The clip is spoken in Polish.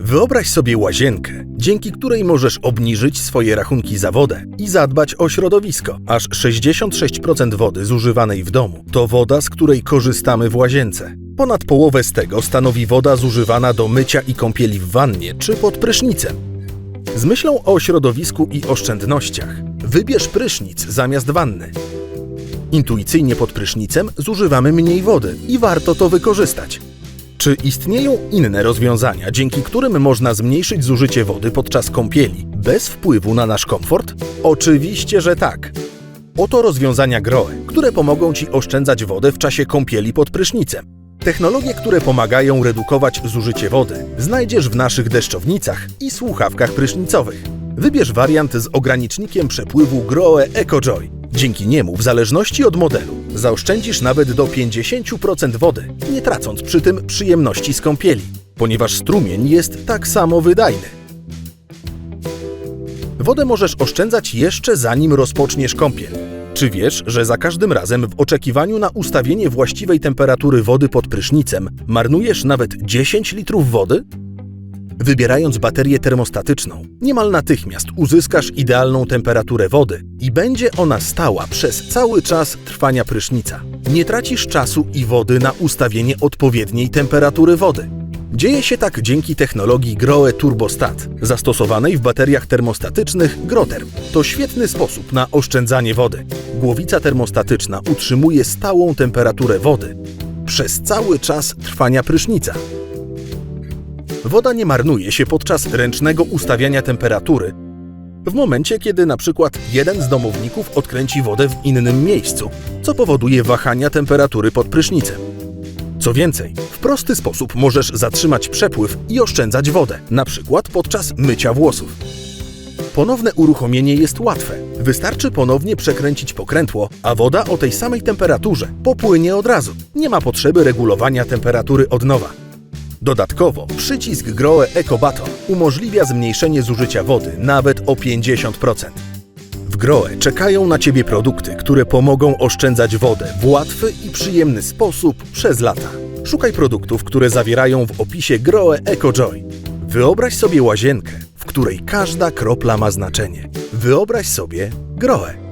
Wyobraź sobie łazienkę, dzięki której możesz obniżyć swoje rachunki za wodę i zadbać o środowisko. Aż 66% wody zużywanej w domu to woda, z której korzystamy w łazience. Ponad połowę z tego stanowi woda zużywana do mycia i kąpieli w wannie czy pod prysznicem. Z myślą o środowisku i oszczędnościach wybierz prysznic zamiast wanny. Intuicyjnie pod prysznicem zużywamy mniej wody i warto to wykorzystać. Czy istnieją inne rozwiązania, dzięki którym można zmniejszyć zużycie wody podczas kąpieli bez wpływu na nasz komfort? Oczywiście, że tak. Oto rozwiązania Groe, które pomogą Ci oszczędzać wodę w czasie kąpieli pod prysznicem. Technologie, które pomagają redukować zużycie wody, znajdziesz w naszych deszczownicach i słuchawkach prysznicowych. Wybierz wariant z ogranicznikiem przepływu Groe EcoJoy. Dzięki niemu, w zależności od modelu, zaoszczędzisz nawet do 50% wody, nie tracąc przy tym przyjemności z kąpieli, ponieważ strumień jest tak samo wydajny. Wodę możesz oszczędzać jeszcze zanim rozpoczniesz kąpiel. Czy wiesz, że za każdym razem w oczekiwaniu na ustawienie właściwej temperatury wody pod prysznicem marnujesz nawet 10 litrów wody? Wybierając baterię termostatyczną, niemal natychmiast uzyskasz idealną temperaturę wody i będzie ona stała przez cały czas trwania prysznica. Nie tracisz czasu i wody na ustawienie odpowiedniej temperatury wody. Dzieje się tak dzięki technologii Groe Turbostat, zastosowanej w bateriach termostatycznych Groterm. To świetny sposób na oszczędzanie wody. Głowica termostatyczna utrzymuje stałą temperaturę wody przez cały czas trwania prysznica. Woda nie marnuje się podczas ręcznego ustawiania temperatury. W momencie, kiedy na przykład jeden z domowników odkręci wodę w innym miejscu, co powoduje wahania temperatury pod prysznicem. Co więcej, w prosty sposób możesz zatrzymać przepływ i oszczędzać wodę, na przykład podczas mycia włosów. Ponowne uruchomienie jest łatwe. Wystarczy ponownie przekręcić pokrętło, a woda o tej samej temperaturze popłynie od razu. Nie ma potrzeby regulowania temperatury od nowa. Dodatkowo przycisk Groe Eco Button umożliwia zmniejszenie zużycia wody nawet o 50%. W Groe czekają na Ciebie produkty, które pomogą oszczędzać wodę w łatwy i przyjemny sposób przez lata. Szukaj produktów, które zawierają w opisie Groe EcoJoy. Wyobraź sobie łazienkę, w której każda kropla ma znaczenie. Wyobraź sobie Groe.